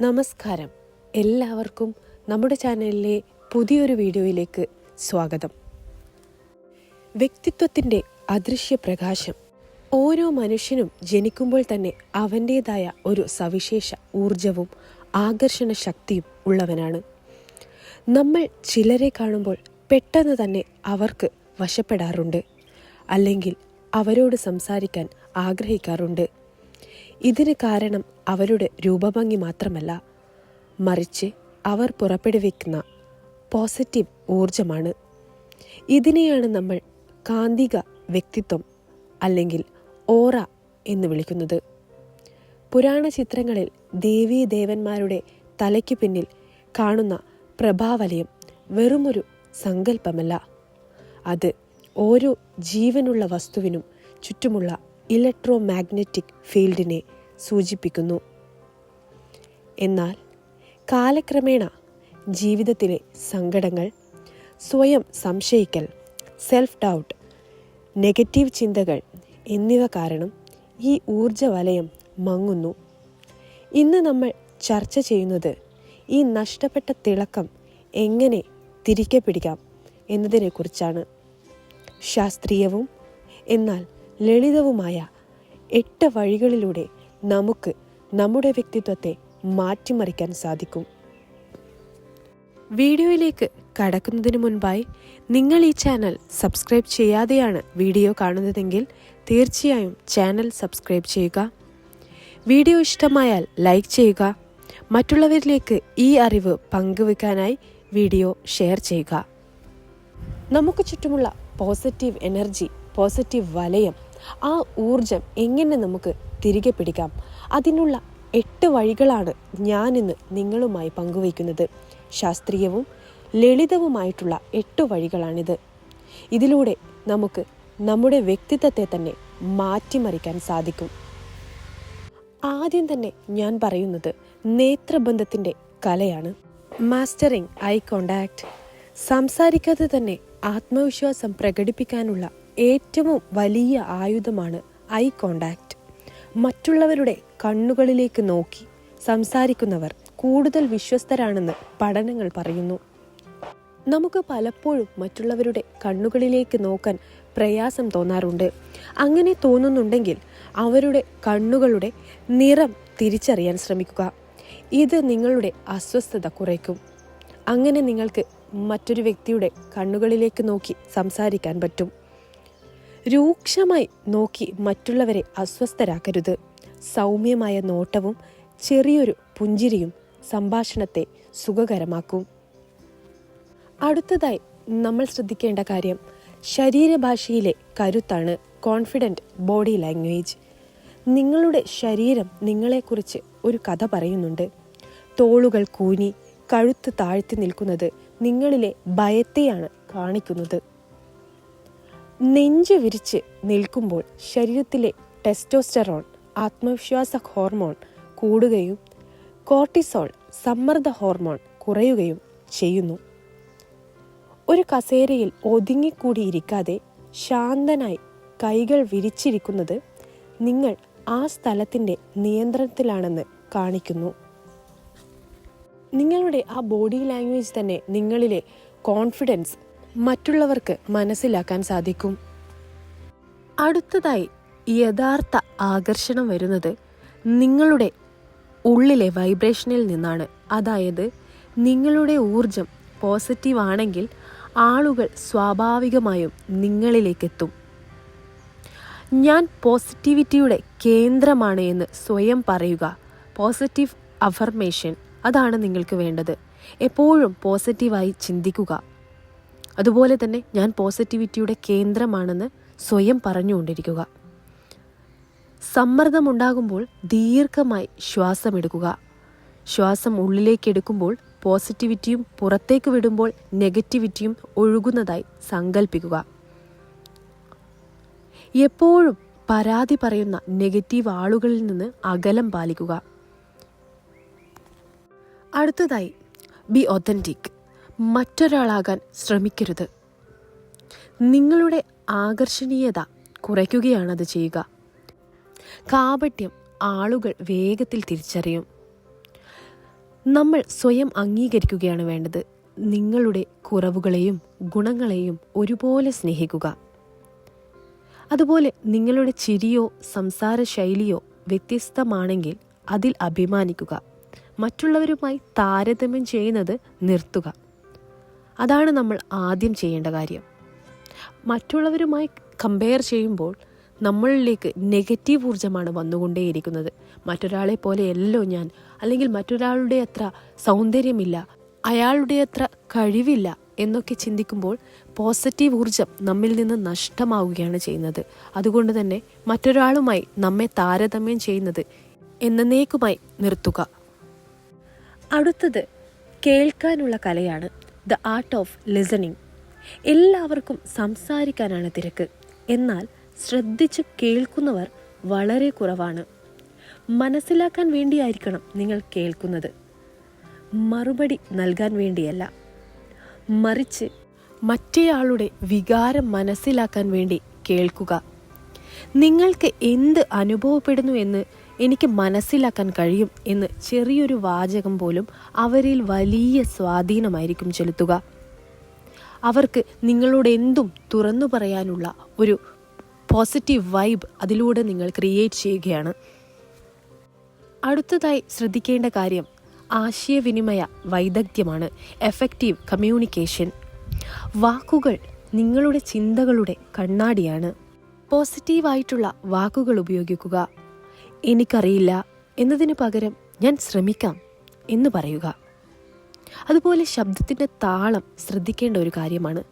നമസ്കാരം. എല്ലാവർക്കും നമ്മുടെ ചാനലിലെ പുതിയൊരു വീഡിയോയിലേക്ക് സ്വാഗതം. വ്യക്തിത്വത്തിന്റെ അദൃശ്യ പ്രകാശം. ഓരോ മനുഷ്യനും ജനിക്കുമ്പോൾ തന്നെ അവന്റേതായ ഒരു സവിശേഷ ഊർജവും ആകർഷണ ശക്തിയും ഉള്ളവനാണ്. നമ്മൾ ചിലരെ കാണുമ്പോൾ പെട്ടെന്ന് തന്നെ അവർക്ക് വശപ്പെടാറുണ്ട്. അല്ലെങ്കിൽ അവരോട് സംസാരിക്കാൻ ആഗ്രഹിക്കാറുണ്ട്. ഇതിന് കാരണം അവരുടെ രൂപഭംഗി മാത്രമല്ല. മറിച്ച് അവർ പുറപ്പെടുവിക്കുന്ന പോസിറ്റീവ് ഊർജമാണ് ഇതിനെയാണ് നമ്മൾ കാന്തിക വ്യക്തിത്വം അല്ലെങ്കിൽ ഓറ എന്ന് വിളിക്കുന്നത്. പുരാണ ചിത്രങ്ങളിൽ ദേവീ ദേവന്മാരുടെ തലയ്ക്ക് പിന്നിൽ കാണുന്ന പ്രഭാവലയം വെറുമൊരു സങ്കല്പമല്ല. അത് ഓരോ ജീവനുള്ള വസ്തുവിനും ചുറ്റുമുള്ള ഇലക്ട്രോ മാഗ്നറ്റിക് ഫീൽഡിനെ സൂചിപ്പിക്കുന്നു. എന്നാൽ കാലക്രമേണ ജീവിതത്തിലെ സങ്കടങ്ങൾ സ്വയം സംശയിക്കൽ സെൽഫ് ഡൗട്ട് നെഗറ്റീവ് ചിന്തകൾ എന്നിവ കാരണം ഈ ഊർജ വലയം മങ്ങുന്നു. ഇന്ന് നമ്മൾ ചർച്ച ചെയ്യുന്നത് ഈ നഷ്ടപ്പെട്ട തിളക്കം എങ്ങനെ തിരികെ പിടിക്കാം എന്നതിനെക്കുറിച്ചാണ്. ശാസ്ത്രീയവും എന്നാൽ ലളിതവുമായ എട്ട് വഴികളിലൂടെ നമുക്ക് നമ്മുടെ വ്യക്തിത്വത്തെ മാറ്റിമറിക്കാൻ സാധിക്കും. വീഡിയോയിലേക്ക് കടക്കുന്നതിന് മുൻപായി നിങ്ങൾ ഈ ചാനൽ സബ്സ്ക്രൈബ് ചെയ്യാതെയാണ് വീഡിയോ കാണുന്നതെങ്കിൽ തീർച്ചയായും ചാനൽ സബ്സ്ക്രൈബ് ചെയ്യുക. വീഡിയോ ഇഷ്ടമായാൽ ലൈക്ക് ചെയ്യുക. മറ്റുള്ളവരിലേക്ക് ഈ അറിവ് പങ്കുവെക്കാനായി വീഡിയോ ഷെയർ ചെയ്യുക. നമുക്ക് ചുറ്റുമുള്ള പോസിറ്റീവ് എനർജി പോസിറ്റീവ് വലയം ആ ഊർജം എങ്ങനെ നമുക്ക് തിരികെ പിടിക്കാം? അതിനുള്ള എട്ട് വഴികളാണ് ഞാനിന്ന് നിങ്ങളുമായി പങ്കുവയ്ക്കുന്നത്. ശാസ്ത്രീയവും ലളിതവുമായിട്ടുള്ള എട്ട് വഴികളാണിത്. ഇതിലൂടെ നമുക്ക് നമ്മുടെ വ്യക്തിത്വത്തെ തന്നെ മാറ്റിമറിക്കാൻ സാധിക്കും. ആദ്യം തന്നെ ഞാൻ പറയുന്നത് നേത്രബന്ധത്തിന്റെ കലയാണ്. മാസ്റ്ററിങ് ഐ കോണ്ടാക്ട് സംസാരിക്കാതെ തന്നെ ആത്മവിശ്വാസം പ്രകടിപ്പിക്കാനുള്ള ഏറ്റവും വലിയ ആയുധമാണ് ഐ കോണ്ടാക്റ്റ് മറ്റുള്ളവരുടെ കണ്ണുകളിലേക്ക് നോക്കി സംസാരിക്കുന്നവർ കൂടുതൽ വിശ്വസ്തരാണെന്ന് പഠനങ്ങൾ പറയുന്നു. നമുക്ക് പലപ്പോഴും മറ്റുള്ളവരുടെ കണ്ണുകളിലേക്ക് നോക്കാൻ പ്രയാസം തോന്നാറുണ്ട്. അങ്ങനെ തോന്നുന്നുണ്ടെങ്കിൽ അവരുടെ കണ്ണുകളുടെ നിറം തിരിച്ചറിയാൻ ശ്രമിക്കുക. ഇത് നിങ്ങളുടെ അസ്വസ്ഥത കുറയ്ക്കും. അങ്ങനെ നിങ്ങൾക്ക് മറ്റൊരു വ്യക്തിയുടെ കണ്ണുകളിലേക്ക് നോക്കി സംസാരിക്കാൻ പറ്റും. രൂക്ഷമായി നോക്കി മറ്റുള്ളവരെ അസ്വസ്ഥരാക്കരുത്. സൗമ്യമായ നോട്ടവും ചെറിയൊരു പുഞ്ചിരിയും സംഭാഷണത്തെ സുഖകരമാക്കും. അടുത്തതായി നമ്മൾ ശ്രദ്ധിക്കേണ്ട കാര്യം ശരീരഭാഷയിലെ കരുത്താണ് കോൺഫിഡന്റ് ബോഡി ലാംഗ്വേജ് നിങ്ങളുടെ ശരീരം നിങ്ങളെക്കുറിച്ച് ഒരു കഥ പറയുന്നുണ്ട്. തോളുകൾ കൂനി കഴുത്ത് താഴ്ത്തി നിൽക്കുന്നത് നിങ്ങളിലെ ഭയത്തെയാണ് കാണിക്കുന്നത്. നെഞ്ച് വിരിച്ച് നിൽക്കുമ്പോൾ ശരീരത്തിലെ ടെസ്റ്റോസ്റ്ററോൺ ആത്മവിശ്വാസ ഹോർമോൺ കൂടുകയും കോർട്ടിസോൾ സമ്മർദ്ദ ഹോർമോൺ കുറയുകയും ചെയ്യുന്നു. ഒരു കസേരയിൽ ഒതുങ്ങിക്കൂടിയിരിക്കാതെ ശാന്തനായി കൈകൾ വിരിച്ചിരിക്കുന്നത് നിങ്ങൾ ആ സ്ഥലത്തിന്റെ നിയന്ത്രണത്തിലാണെന്ന് കാണിക്കുന്നു. നിങ്ങളുടെ ആ ബോഡി ലാംഗ്വേജ് തന്നെ നിങ്ങളിലെ കോൺഫിഡൻസ് മറ്റുള്ളവർക്ക് മനസ്സിലാക്കാൻ സാധിക്കും. അടുത്തതായി യഥാർത്ഥ ആകർഷണം വരുന്നത് നിങ്ങളുടെ ഉള്ളിലെ വൈബ്രേഷനിൽ നിന്നാണ്. അതായത് നിങ്ങളുടെ ഊർജം പോസിറ്റീവ് ആണെങ്കിൽ ആളുകൾ സ്വാഭാവികമായും നിങ്ങളിലേക്കെത്തും. ഞാൻ പോസിറ്റിവിറ്റിയുടെ കേന്ദ്രമാണ് എന്ന് സ്വയം പറയുക. പോസിറ്റീവ് അഫർമേഷൻ അതാണ് നിങ്ങൾക്ക് വേണ്ടത്. എപ്പോഴും പോസിറ്റീവായി ചിന്തിക്കുക. അതുപോലെ തന്നെ ഞാൻ പോസിറ്റിവിറ്റിയുടെ കേന്ദ്രമാണെന്ന് സ്വയം പറഞ്ഞുകൊണ്ടിരിക്കുക. സമ്മർദ്ദമുണ്ടാകുമ്പോൾ ദീർഘമായി ശ്വാസമെടുക്കുക. ശ്വാസം ഉള്ളിലേക്ക് എടുക്കുമ്പോൾ പോസിറ്റിവിറ്റിയും പുറത്തേക്ക് വിടുമ്പോൾ നെഗറ്റിവിറ്റിയും ഒഴുകുന്നതായി സങ്കല്പിക്കുക എപ്പോഴും പരാതി പറയുന്ന നെഗറ്റീവ് ആളുകളിൽ നിന്ന് അകലം പാലിക്കുക. അടുത്തതായി ബി ഒത്തന്റിക് മറ്റൊരാളാകാൻ ശ്രമിക്കരുത്. നിങ്ങളുടെ ആകർഷണീയത കുറയ്ക്കുകയാണത് ചെയ്യുക. കാപട്യം ആളുകൾ വേഗത്തിൽ തിരിച്ചറിയും. നമ്മൾ സ്വയം അംഗീകരിക്കുകയാണ് വേണ്ടത്. നിങ്ങളുടെ കുറവുകളെയും ഗുണങ്ങളെയും ഒരുപോലെ സ്നേഹിക്കുക. അതുപോലെ നിങ്ങളുടെ ചിരിയോ സംസാര ശൈലിയോ വ്യത്യസ്തമാണെങ്കിൽ അതിൽ അഭിമാനിക്കുക. മറ്റുള്ളവരുമായി താരതമ്യം ചെയ്യുന്നത് നിർത്തുക. അതാണ് നമ്മൾ ആദ്യം ചെയ്യേണ്ട കാര്യം. മറ്റുള്ളവരുമായി കമ്പയർ ചെയ്യുമ്പോൾ നമ്മളിലേക്ക് നെഗറ്റീവ് ഊർജമാണ് വന്നുകൊണ്ടേയിരിക്കുന്നത്. മറ്റൊരാളെ പോലെയല്ലോ ഞാൻ. അല്ലെങ്കിൽ മറ്റൊരാളുടെ അത്ര സൗന്ദര്യമില്ല. അയാളുടെ അത്ര കഴിവില്ല എന്നൊക്കെ ചിന്തിക്കുമ്പോൾ പോസിറ്റീവ് ഊർജം നമ്മിൽ നിന്ന് നഷ്ടമാവുകയാണ് ചെയ്യുന്നത്. അതുകൊണ്ട് തന്നെ മറ്റൊരാളുമായി നമ്മെ താരതമ്യം ചെയ്യുന്നത് എന്നേക്കുമായി നിർത്തുക. അടുത്തത് കേൾക്കാനുള്ള കലയാണ്. The art of listening. എല്ലാവർക്കും സംസാരിക്കാനാണ് തിരക്ക്. എന്നാൽ ശ്രദ്ധിച്ച് കേൾക്കുന്നവർ വളരെ കുറവാണ്. മനസ്സിലാക്കാൻ വേണ്ടിയായിരിക്കണം നിങ്ങൾ കേൾക്കുന്നത്. മറുപടി നൽകാൻ വേണ്ടിയല്ല. മറിച്ച് മറ്റേയാളുടെ വികാരം മനസ്സിലാക്കാൻ വേണ്ടി കേൾക്കുക. നിങ്ങൾക്ക് എന്ത് അനുഭവപ്പെടുന്നു എന്ന് എനിക്ക് മനസ്സിലാക്കാൻ കഴിയും എന്ന് ചെറിയൊരു വാചകം പോലും അവരിൽ വലിയ സ്വാധീനമായിരിക്കും ചെലുത്തുക. അവർക്ക് നിങ്ങളോട് എന്തും തുറന്നു പറയാനുള്ള ഒരു പോസിറ്റീവ് വൈബ് അതിലൂടെ നിങ്ങൾ ക്രിയേറ്റ് ചെയ്യുകയാണ്. അടുത്തതായി ശ്രദ്ധിക്കേണ്ട കാര്യം ആശയവിനിമയ വൈദഗ്ധ്യമാണ് എഫക്റ്റീവ് കമ്മ്യൂണിക്കേഷൻ വാക്കുകൾ നിങ്ങളുടെ ചിന്തകളുടെ കണ്ണാടിയാണ്. പോസിറ്റീവായിട്ടുള്ള വാക്കുകൾ ഉപയോഗിക്കുക. എനിക്കറിയില്ല എന്നതിന് പകരം ഞാൻ ശ്രമിക്കാം എന്ന് പറയുക. അതുപോലെ ശബ്ദത്തിന്റെ താളം ശ്രദ്ധിക്കേണ്ട ഒരു കാര്യമാണ്.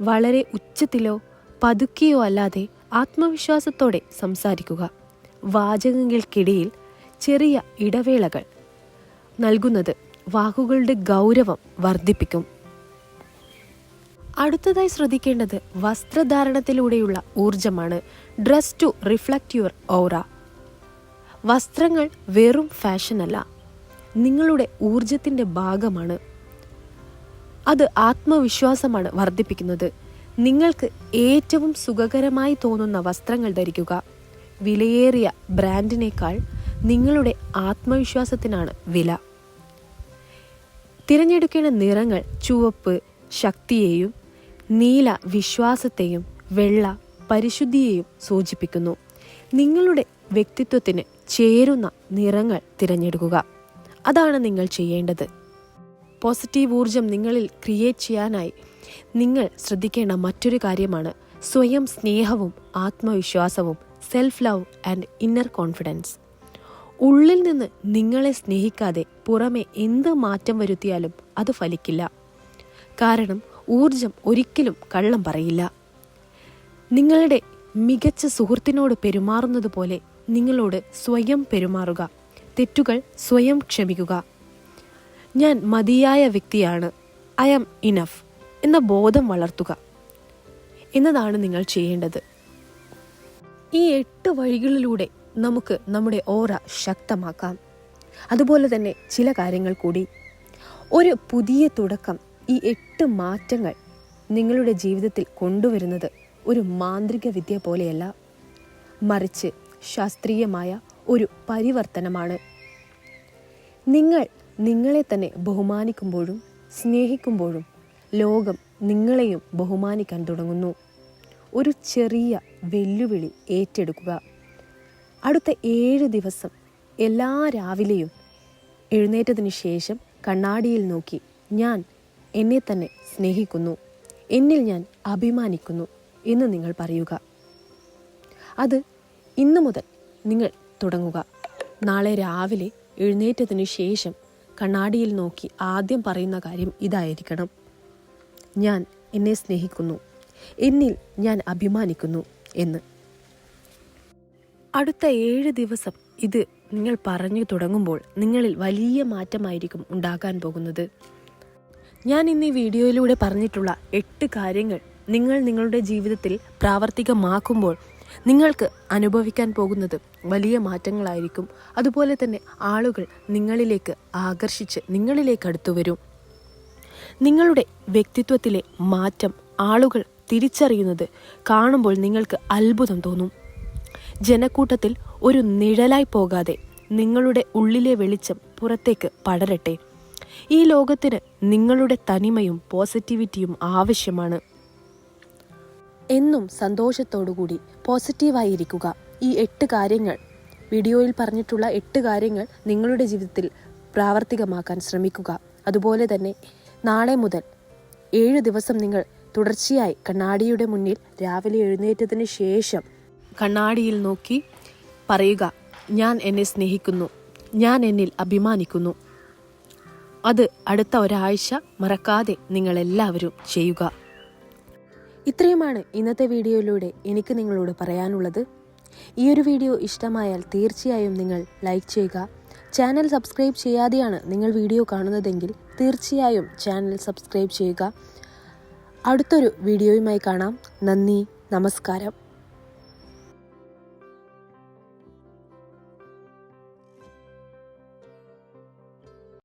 വളരെ ഉച്ചത്തിലോ പതുക്കെയോ അല്ലാതെ ആത്മവിശ്വാസത്തോടെ സംസാരിക്കുക. വാചകങ്ങൾക്കിടയിൽ ചെറിയ ഇടവേളകൾ നൽകുന്നത് വാക്കുകളുടെ ഗൗരവം വർദ്ധിപ്പിക്കും. അടുത്തതായി ശ്രദ്ധിക്കേണ്ടത് വസ്ത്രധാരണത്തിലൂടെയുള്ള ഊർജമാണ് dress to reflect your aura വസ്ത്രങ്ങൾ വെറും ഫാഷനല്ല. നിങ്ങളുടെ ഊർജത്തിന്റെ ഭാഗമാണ്. അത് ആത്മവിശ്വാസമാണ് വർദ്ധിപ്പിക്കുന്നത്. നിങ്ങൾക്ക് ഏറ്റവും സുഖകരമായി തോന്നുന്ന വസ്ത്രങ്ങൾ ധരിക്കുക. വിലയേറിയ ബ്രാൻഡിനേക്കാൾ നിങ്ങളുടെ ആത്മവിശ്വാസത്തിനാണ് വില. തിരഞ്ഞെടുക്കേണ്ട നിറങ്ങൾ ചുവപ്പ് ശക്തിയെയും നീല വിശ്വാസത്തെയും വെള്ള പരിശുദ്ധിയെയും സൂചിപ്പിക്കുന്നു. നിങ്ങളുടെ വ്യക്തിത്വത്തിന് ചേരുന്ന നിറങ്ങൾ തിരഞ്ഞെടുക്കുക. അതാണ് നിങ്ങൾ ചെയ്യേണ്ടത്. പോസിറ്റീവ് ഊർജം നിങ്ങളിൽ ക്രിയേറ്റ് ചെയ്യാനായി നിങ്ങൾ ശ്രദ്ധിക്കേണ്ട മറ്റൊരു കാര്യമാണ് സ്വയം സ്നേഹവും ആത്മവിശ്വാസവും self love and inner confidence ഉള്ളിൽ നിന്ന് നിങ്ങളെ സ്നേഹിക്കാതെ പുറമെ എന്ത് മാറ്റം വരുത്തിയാലും അത് ഫലിക്കില്ല. കാരണം ഊർജം ഒരിക്കലും കള്ളം പറയില്ല. നിങ്ങളുടെ മികച്ച സുഹൃത്തിനോട് പെരുമാറുന്നത് പോലെ നിങ്ങളോട് സ്വയം പെരുമാറുക. തെറ്റുകൾ സ്വയം ക്ഷമിക്കുക. ഞാൻ മതിയായ വ്യക്തിയാണ്. ഐ ആം ഇനഫ് എന്ന ബോധം വളർത്തുക. എന്നതാണ് നിങ്ങൾ ചെയ്യേണ്ടത്. ഈ എട്ട് വഴികളിലൂടെ നമുക്ക് നമ്മുടെ ഓറ ശക്തമാക്കാം. അതുപോലെ തന്നെ ചില കാര്യങ്ങൾ കൂടി. ഒരു പുതിയ തുടക്കം ഈ എട്ട് മാറ്റങ്ങൾ നിങ്ങളുടെ ജീവിതത്തിൽ കൊണ്ടുവരുന്നത് ഒരു മാന്ത്രിക വിദ്യ പോലെയല്ല. മറിച്ച് ശാസ്ത്രീയമായ ഒരു പരിവർത്തനമാണ്. നിങ്ങൾ നിങ്ങളെ തന്നെ ബഹുമാനിക്കുമ്പോഴും സ്നേഹിക്കുമ്പോഴും ലോകം നിങ്ങളെയും ബഹുമാനിക്കാൻ തുടങ്ങുന്നു. ഒരു ചെറിയ വെല്ലുവിളി ഏറ്റെടുക്കുക. അടുത്ത ഏഴ് ദിവസം എല്ലാ രാവിലെയും എഴുന്നേറ്റതിന് ശേഷം കണ്ണാടിയിൽ നോക്കി ഞാൻ എന്നെ തന്നെ സ്നേഹിക്കുന്നു. എന്നിൽ ഞാൻ അഭിമാനിക്കുന്നു എന്ന് നിങ്ങൾ പറയുക. അത് ഇന്നു മുതൽ നിങ്ങൾ തുടങ്ങുക. നാളെ രാവിലെ എഴുന്നേറ്റതിന് ശേഷം കണ്ണാടിയിൽ നോക്കി ആദ്യം പറയുന്ന കാര്യം ഇതായിരിക്കണം. ഞാൻ എന്നെ സ്നേഹിക്കുന്നു. എന്നിൽ ഞാൻ അഭിമാനിക്കുന്നു എന്ന്. അടുത്ത ഏഴ് ദിവസം ഇത് നിങ്ങൾ പറഞ്ഞു തുടങ്ങുമ്പോൾ നിങ്ങളിൽ വലിയ മാറ്റമായിരിക്കും ഉണ്ടാകാൻ പോകുന്നത്. ഞാൻ ഇന്ന് ഈ വീഡിയോയിലൂടെ പറഞ്ഞിട്ടുള്ള എട്ട് കാര്യങ്ങൾ നിങ്ങൾ നിങ്ങളുടെ ജീവിതത്തിൽ പ്രാവർത്തികമാക്കുമ്പോൾ നിങ്ങൾക്ക് അനുഭവിക്കാൻ പോകുന്നത് വലിയ മാറ്റങ്ങളായിരിക്കും. അതുപോലെ തന്നെ ആളുകൾ നിങ്ങളിലേക്ക് ആകർഷിച്ച് നിങ്ങളിലേക്ക് അടുത്തു വരും. നിങ്ങളുടെ വ്യക്തിത്വത്തിലെ മാറ്റം ആളുകൾ തിരിച്ചറിയുന്നത് കാണുമ്പോൾ നിങ്ങൾക്ക് അത്ഭുതം തോന്നും. ജനക്കൂട്ടത്തിൽ ഒരു നിഴലായി പോകാതെ നിങ്ങളുടെ ഉള്ളിലെ വെളിച്ചം പുറത്തേക്ക് പടരട്ടെ. ഈ ലോകത്തിന് നിങ്ങളുടെ തനിമയും പോസിറ്റിവിറ്റിയും ആവശ്യമാണ്. എന്നും സന്തോഷത്തോടുകൂടി പോസിറ്റീവായിരിക്കുക. ഈ എട്ട് കാര്യങ്ങൾ വീഡിയോയിൽ പറഞ്ഞിട്ടുള്ള എട്ട് കാര്യങ്ങൾ നിങ്ങളുടെ ജീവിതത്തിൽ പ്രാവർത്തികമാക്കാൻ ശ്രമിക്കുക. അതുപോലെ തന്നെ നാളെ മുതൽ ഏഴ് ദിവസം നിങ്ങൾ തുടർച്ചയായി കണ്ണാടിയുടെ മുന്നിൽ രാവിലെ എഴുന്നേറ്റതിന് ശേഷം കണ്ണാടിയിൽ നോക്കി പറയുക ഞാൻ എന്നെ സ്നേഹിക്കുന്നു. ഞാൻ എന്നിൽ അഭിമാനിക്കുന്നു. അത് അടുത്ത ഒരാഴ്ച മറക്കാതെ നിങ്ങളെല്ലാവരും ചെയ്യുക. ഇത്രയുമാണ് ഇന്നത്തെ വീഡിയോയിലൂടെ എനിക്ക് നിങ്ങളോട് പറയാനുള്ളത്. ഈ ഒരു വീഡിയോ ഇഷ്ടമായാൽ തീർച്ചയായും നിങ്ങൾ ലൈക്ക് ചെയ്യുക. ചാനൽ സബ്സ്ക്രൈബ് ചെയ്യാതെയാണ് നിങ്ങൾ വീഡിയോ കാണുന്നതെങ്കിൽ തീർച്ചയായും ചാനൽ സബ്സ്ക്രൈബ് ചെയ്യുക. അടുത്തൊരു വീഡിയോയുമായി കാണാം. നന്ദി നമസ്കാരം.